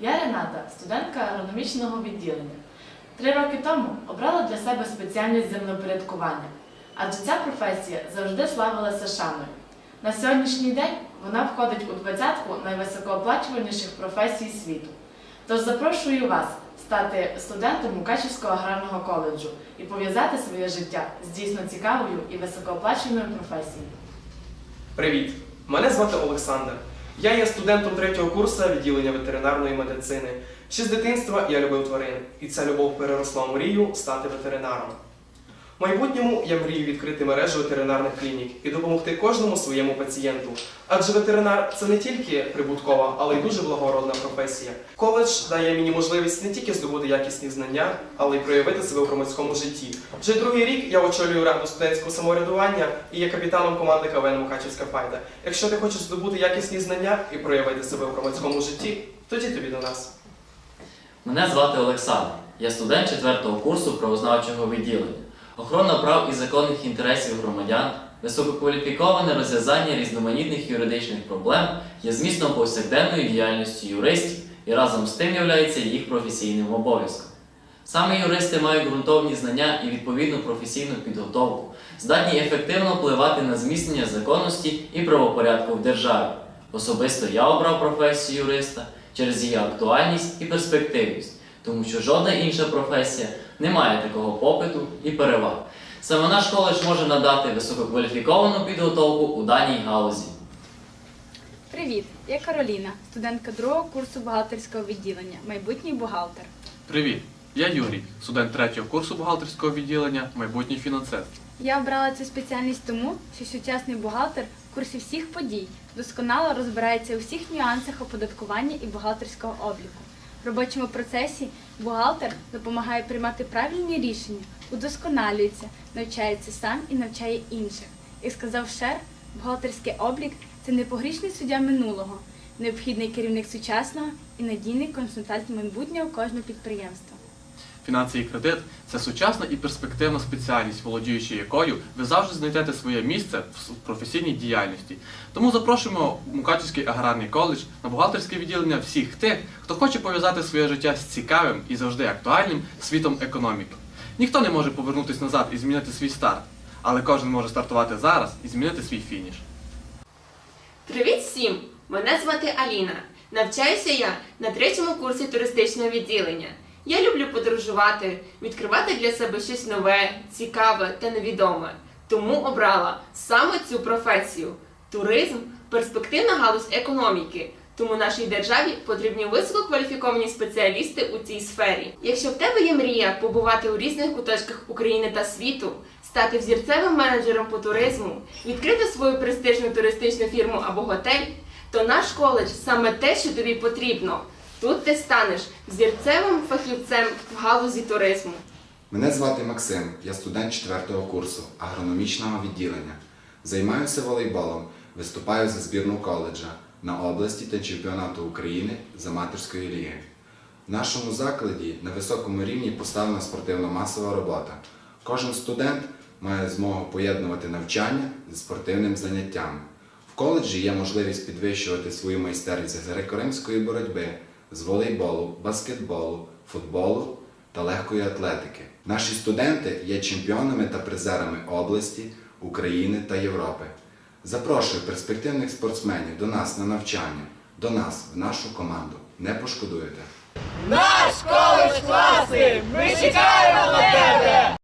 я Рената, студентка агрономічного відділення. Три роки тому обрала для себе спеціальність землепорядкування, адже ця професія завжди славилася шаною. На сьогоднішній день вона входить у двадцятку найвисокооплачуваніших професій світу. Тож запрошую вас стати студентом Мукачівського аграрного коледжу і пов'язати своє життя з дійсно цікавою і високооплачуваною професією. Привіт! Мене звати Олександр. Я є студентом третього курсу відділення ветеринарної медицини. Ще з дитинства я любив тварин, і ця любов переросла в мрію стати ветеринаром. Майбутньому я мрію відкрити мережу ветеринарних клінік і допомогти кожному своєму пацієнту. Адже ветеринар це не тільки прибуткова, але й дуже благородна професія. Коледж дає мені можливість не тільки здобути якісні знання, але й проявити себе в громадському житті. Вже другий рік я очолюю раду студентського самоврядування і є капітаном команди КВН Мукачівська файда. Якщо ти хочеш здобути якісні знання і проявити себе в громадському житті, тоді тобі до нас. Мене звати Олександр. Я студент 4 курсу правознавчого відділення. Охорона прав і законних інтересів громадян, висококваліфіковане розв'язання різноманітних юридичних проблем є змістом повсякденної діяльності юристів і разом з тим являється їх професійним обов'язком. Саме юристи мають ґрунтовні знання і відповідну професійну підготовку, здатні ефективно впливати на зміцнення законності і правопорядку в державі. Особисто я обрав професію юриста через її актуальність і перспективність, тому що жодна інша професія не має такого попиту і переваг. Саме наш коледж може надати висококваліфіковану підготовку у даній галузі. Привіт, я Кароліна, студентка другого курсу бухгалтерського відділення, майбутній бухгалтер. Привіт! Я Юрій, студент третього курсу бухгалтерського відділення, майбутній фінансист. Я обрала цю спеціальність тому, що сучасний бухгалтер в курсі всіх подій досконало розбирається у всіх нюансах оподаткування і бухгалтерського обліку. В робочому процесі бухгалтер допомагає приймати правильні рішення, удосконалюється, навчається сам і навчає інших. Як сказав Шер, бухгалтерський облік це непогрішний суддя минулого, необхідний керівник сучасного і надійний консультант майбутнього кожного підприємства. Фінанси і кредит це сучасна і перспективна спеціальність, володіючи якою ви завжди знайдете своє місце в професійній діяльності. Тому запрошуємо в Мукачівський аграрний коледж на бухгалтерське відділення всіх тих, хто хоче пов'язати своє життя з цікавим і завжди актуальним світом економіки. Ніхто не може повернутися назад і змінити свій старт, але кожен може стартувати зараз і змінити свій фініш. Привіт всім! Мене звати Аліна. Навчаюся я на третьому курсі туристичного відділення. Я люблю подорожувати, відкривати для себе щось нове, цікаве та невідоме. Тому обрала саме цю професію. Туризм перспективна галузь економіки. Тому нашій державі потрібні висококваліфіковані спеціалісти у цій сфері. Якщо в тебе є мрія побувати у різних куточках України та світу, стати взірцевим менеджером по туризму, відкрити свою престижну туристичну фірму або готель, то наш коледж саме те, що тобі потрібно. Тут ти станеш взірцевим фахівцем в галузі туризму. Мене звати Максим, я студент 4 курсу агрономічного відділення. Займаюся волейболом, виступаю за збірну коледжа на області та чемпіонату України з аматорської ліги. В нашому закладі на високому рівні поставлена спортивно-масова робота. Кожен студент має змогу поєднувати навчання зі спортивним заняттям. В коледжі є можливість підвищувати свою майстерність з греко-римської боротьби, з волейболу, баскетболу, футболу та легкої атлетики. Наші студенти є чемпіонами та призерами області, України та Європи. Запрошую перспективних спортсменів до нас на навчання, до нас, в нашу команду. Не пошкодуєте. Наш коледж класи! Ми чекаємо на тебе!